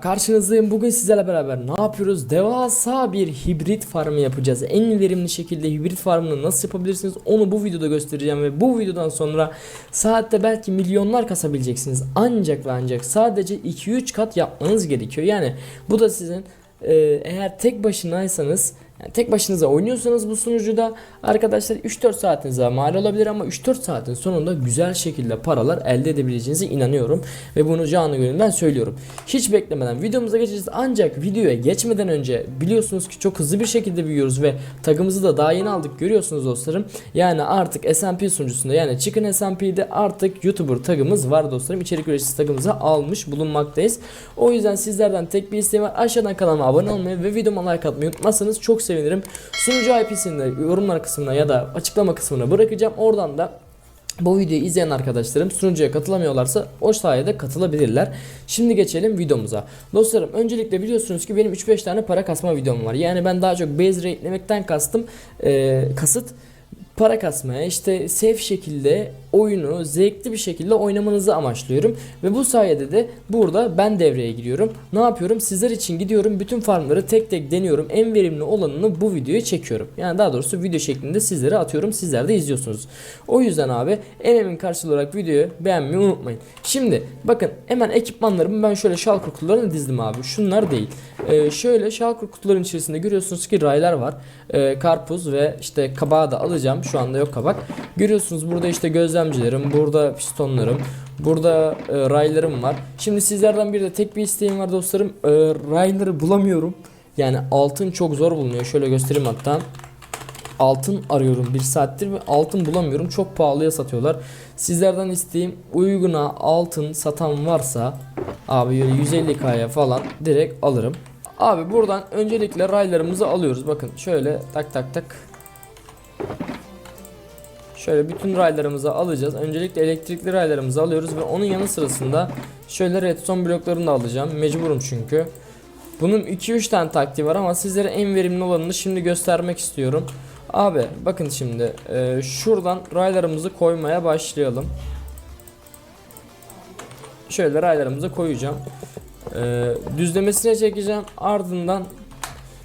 Karşınızdayım. Bugün sizlerle beraber ne yapıyoruz? Devasa bir hibrit farmı yapacağız. En verimli şekilde hibrit farmını nasıl yapabilirsiniz? Onu bu videoda göstereceğim ve bu videodan sonra saatte belki milyonlar kasabileceksiniz. Ancak ve ancak sadece 2-3 kat yapmanız gerekiyor. Yani bu da sizin e, eğer tek başınaysanız yani tek başınıza oynuyorsanız bu sunucuda arkadaşlar 3-4 saatinize mal olabilir ama 3-4 saatin sonunda güzel şekilde paralar elde edebileceğinize inanıyorum ve bunu canı gönülden söylüyorum. Hiç beklemeden videomuza geçeceğiz ancak videoya geçmeden önce biliyorsunuz ki çok hızlı bir şekilde büyüyoruz ve tagımızı da daha yeni aldık görüyorsunuz dostlarım. Yani artık SMP sunucusunda yani Chicken SMP'de artık YouTuber tagımız var dostlarım. İçerik üreticisi tagımızı almış bulunmaktayız. O yüzden sizlerden tek bir isteğim var. Aşağıdan kanalıma abone olmayı ve videoma like atmayı unutmazsanız çok. Sunucu IP'sini de yorumlar kısmına ya da açıklama kısmına bırakacağım. Oradan da bu videoyu izleyen arkadaşlarım sunucuya katılamıyorlarsa o sayede katılabilirler. Şimdi geçelim videomuza. Dostlarım öncelikle biliyorsunuz ki benim 3-5 tane para kasma videom var. Yani ben daha çok base rate'lemekten kastım e, kasıt para kasmaya işte safe şekilde oyunu zevkli bir şekilde oynamanızı amaçlıyorum ve bu sayede de burada ben devreye giriyorum. Ne yapıyorum? Sizler için gidiyorum bütün farmları tek tek deniyorum. En verimli olanını bu videoya çekiyorum. Yani daha doğrusu video şeklinde sizlere atıyorum. Sizler de izliyorsunuz. O yüzden abi emeğimin karşılığı olarak videoyu beğenmeyi unutmayın. Şimdi bakın hemen ekipmanlarımı ben şöyle şalkur kutularına dizdim abi. Şunlar değil. Ee, şöyle şalkur kutuların içerisinde görüyorsunuz ki raylar var. Ee, karpuz ve işte kabağı da alacağım. Şu anda yok kabak. Görüyorsunuz burada işte gözlemcilerim, burada pistonlarım, burada e, raylarım var. Şimdi sizlerden bir de tek bir isteğim var dostlarım. E, rayları bulamıyorum. Yani altın çok zor bulunuyor. Şöyle göstereyim hatta. Altın arıyorum bir saattir ve altın bulamıyorum. Çok pahalıya satıyorlar. Sizlerden isteğim uyguna altın satan varsa abi böyle 150k'ya falan direkt alırım. Abi buradan öncelikle raylarımızı alıyoruz. Bakın şöyle tak tak tak Şöyle bütün raylarımızı alacağız. Öncelikle elektrikli raylarımızı alıyoruz ve onun yanı sırasında şöyle redstone bloklarını da alacağım. Mecburum çünkü. Bunun 2-3 tane taktiği var ama sizlere en verimli olanını şimdi göstermek istiyorum. Abi bakın şimdi e, şuradan raylarımızı koymaya başlayalım. Şöyle raylarımızı koyacağım. E, düzlemesine çekeceğim. Ardından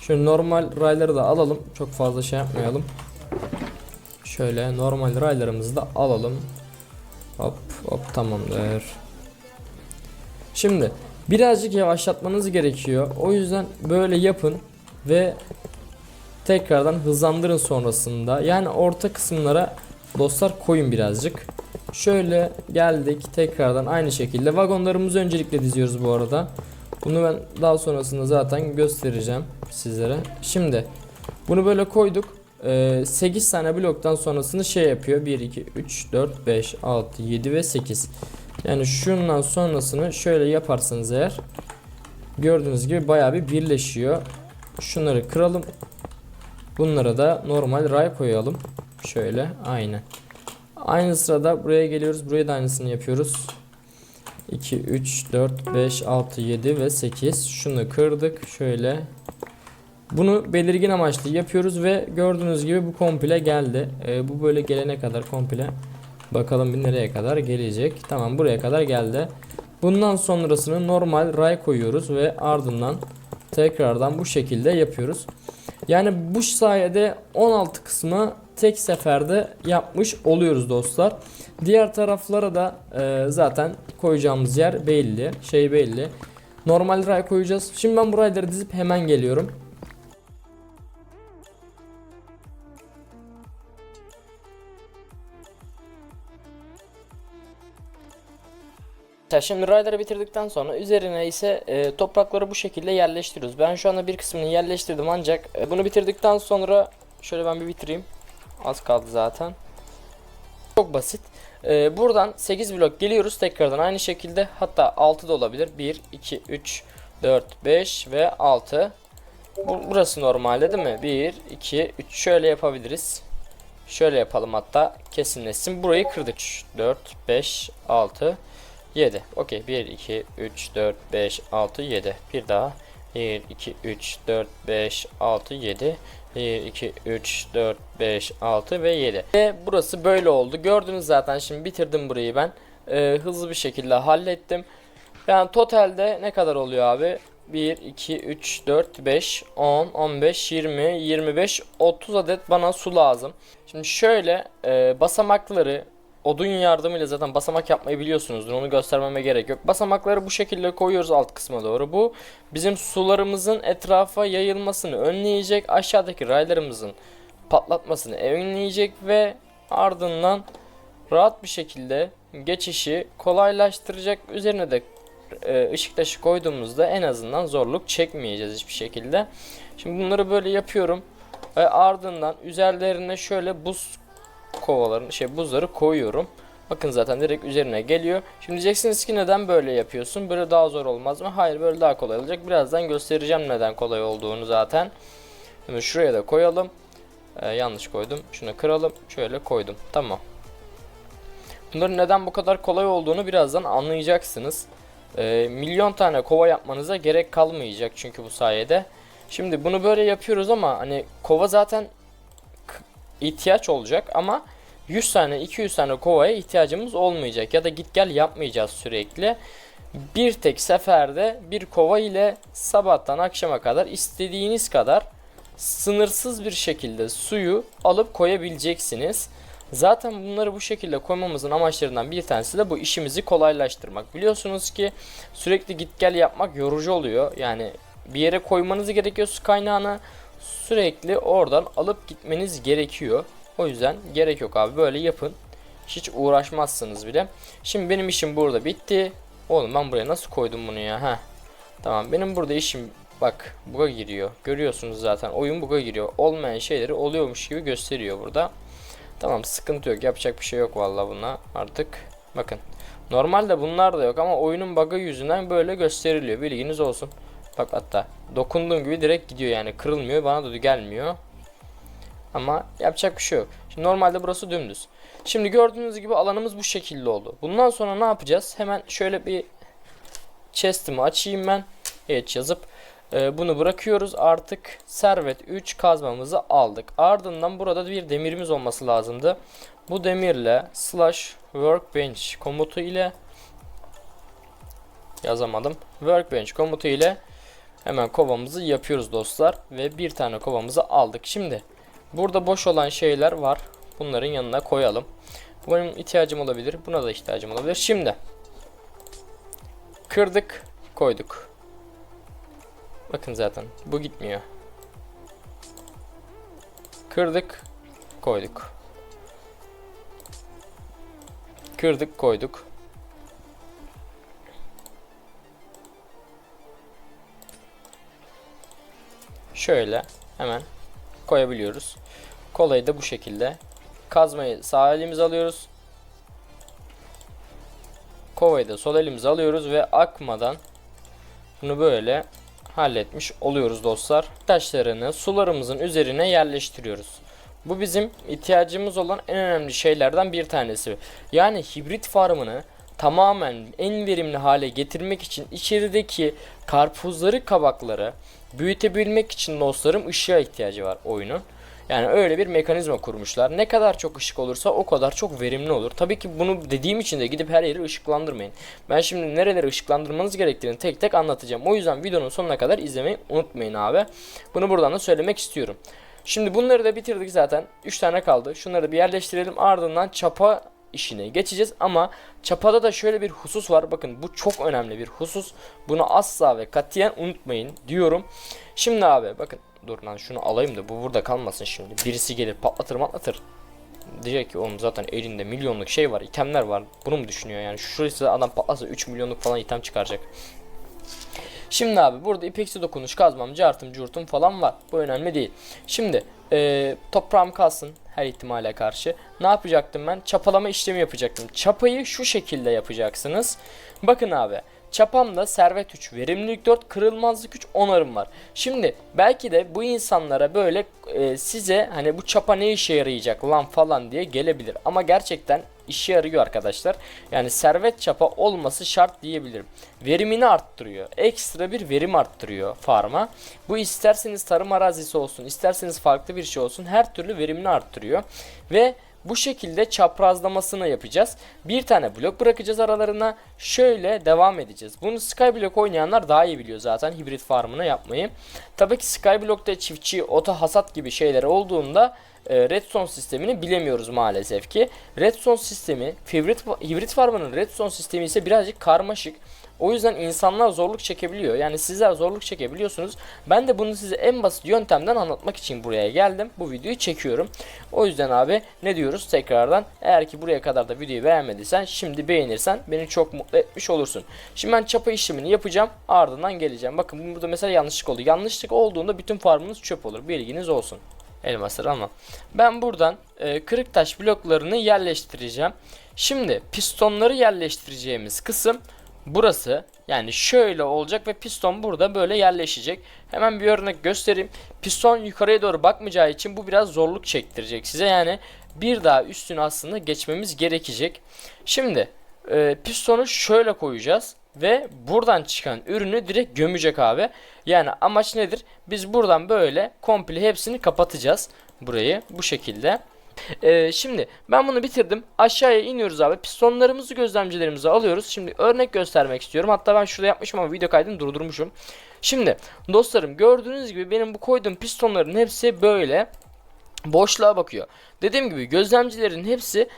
şöyle normal rayları da alalım. Çok fazla şey yapmayalım. Şöyle normal raylarımızı da alalım. Hop hop tamamdır. Şimdi birazcık yavaşlatmanız gerekiyor. O yüzden böyle yapın ve tekrardan hızlandırın sonrasında. Yani orta kısımlara dostlar koyun birazcık. Şöyle geldik tekrardan aynı şekilde vagonlarımızı öncelikle diziyoruz bu arada. Bunu ben daha sonrasında zaten göstereceğim sizlere. Şimdi bunu böyle koyduk. Ee, 8 tane bloktan sonrasını şey yapıyor. 1, 2, 3, 4, 5, 6, 7 ve 8. Yani şundan sonrasını şöyle yaparsanız eğer gördüğünüz gibi bayağı bir birleşiyor. Şunları kıralım. Bunlara da normal ray koyalım. Şöyle aynı. Aynı sırada buraya geliyoruz. Buraya da aynısını yapıyoruz. 2, 3, 4, 5, 6, 7 ve 8. Şunu kırdık. Şöyle bunu belirgin amaçlı yapıyoruz ve gördüğünüz gibi bu komple geldi. Ee, bu böyle gelene kadar komple bakalım bir nereye kadar gelecek. Tamam buraya kadar geldi. Bundan sonrasını normal ray koyuyoruz ve ardından tekrardan bu şekilde yapıyoruz. Yani bu sayede 16 kısmı tek seferde yapmış oluyoruz dostlar. Diğer taraflara da e, zaten koyacağımız yer belli. Şey belli. Normal ray koyacağız. Şimdi ben bu rayları dizip hemen geliyorum. Şimdi rayları bitirdikten sonra üzerine ise e, toprakları bu şekilde yerleştiriyoruz. Ben şu anda bir kısmını yerleştirdim ancak e, bunu bitirdikten sonra şöyle ben bir bitireyim. Az kaldı zaten. Çok basit. E, buradan 8 blok geliyoruz tekrardan aynı şekilde hatta 6 da olabilir. 1, 2, 3, 4, 5 ve 6. Bu, burası normalde değil mi? 1, 2, 3 şöyle yapabiliriz. Şöyle yapalım hatta kesinleşsin. Burayı kırdık. 3, 4, 5, 6, 7. Okey. 1, 2, 3, 4, 5, 6, 7. Bir daha. 1, 2, 3, 4, 5, 6, 7. 1, 2, 3, 4, 5, 6 ve 7. Ve burası böyle oldu. Gördünüz zaten şimdi bitirdim burayı ben. Ee, hızlı bir şekilde hallettim. Yani totalde ne kadar oluyor abi? 1, 2, 3, 4, 5, 10, 15, 20, 25, 30 adet bana su lazım. Şimdi şöyle e, basamakları odun yardımıyla zaten basamak yapmayı biliyorsunuzdur. Onu göstermeme gerek yok. Basamakları bu şekilde koyuyoruz alt kısma doğru. Bu bizim sularımızın etrafa yayılmasını önleyecek. Aşağıdaki raylarımızın patlatmasını önleyecek ve ardından rahat bir şekilde geçişi kolaylaştıracak. Üzerine de e, ışık taşı koyduğumuzda en azından zorluk çekmeyeceğiz hiçbir şekilde. Şimdi bunları böyle yapıyorum ve ardından üzerlerine şöyle buz kovaların şey buzları koyuyorum. Bakın zaten direkt üzerine geliyor. Şimdi diyeceksiniz ki neden böyle yapıyorsun? Böyle daha zor olmaz mı? Hayır böyle daha kolay olacak. Birazdan göstereceğim neden kolay olduğunu zaten. Şimdi şuraya da koyalım. Ee, yanlış koydum. Şunu kıralım. Şöyle koydum. Tamam. Bunların neden bu kadar kolay olduğunu birazdan anlayacaksınız. Ee, milyon tane kova yapmanıza gerek kalmayacak çünkü bu sayede. Şimdi bunu böyle yapıyoruz ama hani kova zaten ihtiyaç olacak ama 100 tane 200 tane kovaya ihtiyacımız olmayacak ya da git gel yapmayacağız sürekli. Bir tek seferde bir kova ile sabahtan akşama kadar istediğiniz kadar sınırsız bir şekilde suyu alıp koyabileceksiniz. Zaten bunları bu şekilde koymamızın amaçlarından bir tanesi de bu işimizi kolaylaştırmak. Biliyorsunuz ki sürekli git gel yapmak yorucu oluyor. Yani bir yere koymanız gerekiyor su kaynağını. Sürekli oradan alıp gitmeniz gerekiyor. O yüzden gerek yok abi böyle yapın. Hiç uğraşmazsınız bile. Şimdi benim işim burada bitti. Oğlum ben buraya nasıl koydum bunu ya? Heh. Tamam benim burada işim bak buga giriyor. Görüyorsunuz zaten oyun buga giriyor. Olmayan şeyleri oluyormuş gibi gösteriyor burada. Tamam sıkıntı yok yapacak bir şey yok vallahi buna artık. Bakın normalde bunlar da yok ama oyunun bug'ı yüzünden böyle gösteriliyor bilginiz olsun. Bak hatta dokunduğum gibi direkt gidiyor yani kırılmıyor bana da gelmiyor. Ama yapacak bir şey yok. Şimdi normalde burası dümdüz. Şimdi gördüğünüz gibi alanımız bu şekilde oldu. Bundan sonra ne yapacağız? Hemen şöyle bir chest'imi açayım ben. Evet yazıp e, bunu bırakıyoruz. Artık servet 3 kazmamızı aldık. Ardından burada bir demirimiz olması lazımdı. Bu demirle slash workbench komutu ile yazamadım. Workbench komutu ile hemen kovamızı yapıyoruz dostlar. Ve bir tane kovamızı aldık. Şimdi burada boş olan şeyler var. Bunların yanına koyalım. Bu benim ihtiyacım olabilir. Buna da ihtiyacım olabilir. Şimdi kırdık koyduk. Bakın zaten bu gitmiyor. Kırdık, koyduk. Kırdık, koyduk. Şöyle hemen koyabiliyoruz. Kolayı da bu şekilde. Kazmayı sağ elimize alıyoruz. Kovayı da sol elimize alıyoruz ve akmadan bunu böyle halletmiş oluyoruz dostlar. Taşlarını sularımızın üzerine yerleştiriyoruz. Bu bizim ihtiyacımız olan en önemli şeylerden bir tanesi. Yani hibrit farmını tamamen en verimli hale getirmek için içerideki karpuzları, kabakları büyütebilmek için dostlarım ışığa ihtiyacı var oyunun. Yani öyle bir mekanizma kurmuşlar. Ne kadar çok ışık olursa o kadar çok verimli olur. Tabii ki bunu dediğim için de gidip her yeri ışıklandırmayın. Ben şimdi nereleri ışıklandırmanız gerektiğini tek tek anlatacağım. O yüzden videonun sonuna kadar izlemeyi unutmayın abi. Bunu buradan da söylemek istiyorum. Şimdi bunları da bitirdik zaten. 3 tane kaldı. Şunları da bir yerleştirelim. Ardından çapa işine geçeceğiz ama çapada da şöyle bir husus var. Bakın bu çok önemli bir husus. Bunu asla ve katiyen unutmayın diyorum. Şimdi abi bakın dur lan şunu alayım da bu burada kalmasın şimdi. Birisi gelir patlatır patlatır. Diyecek ki oğlum zaten elinde milyonluk şey var, itemler var. Bunu mu düşünüyor yani? Şurası adam patlasa 3 milyonluk falan item çıkaracak. Şimdi abi burada ipeksi dokunuş kazmam, cartım, curtum falan var. Bu önemli değil. Şimdi e, toprağım kalsın her ihtimale karşı. Ne yapacaktım ben? Çapalama işlemi yapacaktım. Çapayı şu şekilde yapacaksınız. Bakın abi. Çapamda servet 3, verimlilik 4, kırılmazlık 3, onarım var. Şimdi belki de bu insanlara böyle e, size hani bu çapa ne işe yarayacak lan falan diye gelebilir. Ama gerçekten işe yarıyor arkadaşlar. Yani servet çapa olması şart diyebilirim. Verimini arttırıyor. Ekstra bir verim arttırıyor farma. Bu isterseniz tarım arazisi olsun, isterseniz farklı bir şey olsun her türlü verimini arttırıyor. Ve bu şekilde çaprazlamasını yapacağız. Bir tane blok bırakacağız aralarına. Şöyle devam edeceğiz. Bunu Skyblock oynayanlar daha iyi biliyor zaten hibrit farmını yapmayı. Tabii ki Skyblock'ta çiftçi, ota hasat gibi şeyler olduğunda e, Redstone sistemini bilemiyoruz maalesef ki. Redstone sistemi, hibrit, hibrit farmının Redstone sistemi ise birazcık karmaşık. O yüzden insanlar zorluk çekebiliyor. Yani sizler zorluk çekebiliyorsunuz. Ben de bunu size en basit yöntemden anlatmak için buraya geldim. Bu videoyu çekiyorum. O yüzden abi ne diyoruz tekrardan? Eğer ki buraya kadar da videoyu beğenmediysen şimdi beğenirsen beni çok mutlu etmiş olursun. Şimdi ben çapa işlemini yapacağım. Ardından geleceğim. Bakın burada mesela yanlışlık oldu. Yanlışlık olduğunda bütün farmınız çöp olur. Bilginiz olsun. Elmasları ama. Ben buradan e, kırık taş bloklarını yerleştireceğim. Şimdi pistonları yerleştireceğimiz kısım burası. Yani şöyle olacak ve piston burada böyle yerleşecek. Hemen bir örnek göstereyim. Piston yukarıya doğru bakmayacağı için bu biraz zorluk çektirecek size. Yani bir daha üstüne aslında geçmemiz gerekecek. Şimdi e, pistonu şöyle koyacağız ve buradan çıkan ürünü direkt gömecek abi. Yani amaç nedir? Biz buradan böyle komple hepsini kapatacağız burayı bu şekilde. Ee, şimdi ben bunu bitirdim. Aşağıya iniyoruz abi. Pistonlarımızı gözlemcilerimize alıyoruz. Şimdi örnek göstermek istiyorum. Hatta ben şurada yapmışım ama video kaydını durdurmuşum. Şimdi dostlarım gördüğünüz gibi benim bu koyduğum pistonların hepsi böyle boşluğa bakıyor. Dediğim gibi gözlemcilerin hepsi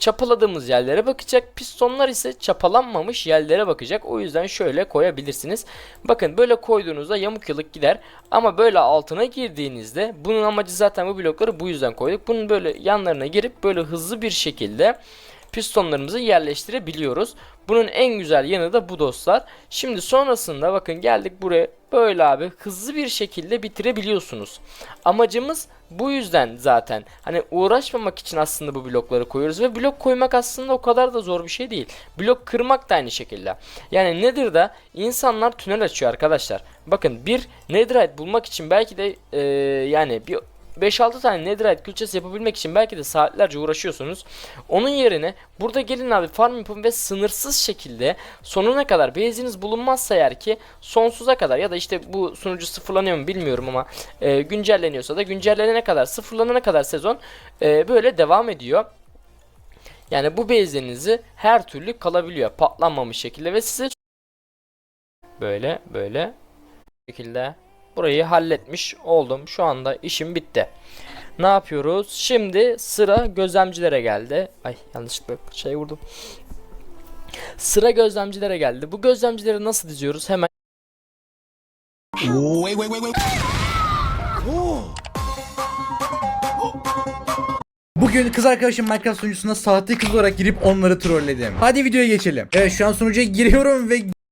çapaladığımız yerlere bakacak. Pistonlar ise çapalanmamış yerlere bakacak. O yüzden şöyle koyabilirsiniz. Bakın böyle koyduğunuzda yamuk yılık gider. Ama böyle altına girdiğinizde bunun amacı zaten bu blokları bu yüzden koyduk. Bunun böyle yanlarına girip böyle hızlı bir şekilde pistonlarımızı yerleştirebiliyoruz. Bunun en güzel yanı da bu dostlar. Şimdi sonrasında bakın geldik buraya böyle abi hızlı bir şekilde bitirebiliyorsunuz. Amacımız bu yüzden zaten hani uğraşmamak için aslında bu blokları koyuyoruz ve blok koymak aslında o kadar da zor bir şey değil. Blok kırmak da aynı şekilde. Yani nedir da insanlar tünel açıyor arkadaşlar. Bakın bir netherite bulmak için belki de eee, yani bir 5-6 tane netherite külçesi yapabilmek için belki de saatlerce uğraşıyorsunuz. Onun yerine burada gelin abi farm yapın ve sınırsız şekilde sonuna kadar base'iniz bulunmazsa eğer ki sonsuza kadar ya da işte bu sunucu sıfırlanıyor mu bilmiyorum ama e, güncelleniyorsa da güncellenene kadar sıfırlanana kadar sezon e, böyle devam ediyor. Yani bu base'lerinizi her türlü kalabiliyor patlanmamış şekilde ve size böyle böyle şekilde burayı halletmiş oldum. Şu anda işim bitti. Ne yapıyoruz? Şimdi sıra gözlemcilere geldi. Ay yanlışlıkla şey vurdum. Sıra gözlemcilere geldi. Bu gözlemcileri nasıl diziyoruz? Hemen Wait, wait, wait, wait. Bugün kız arkadaşım Minecraft sunucusuna sahte kız olarak girip onları trolledim. Hadi videoya geçelim. Evet şu an sunucuya giriyorum ve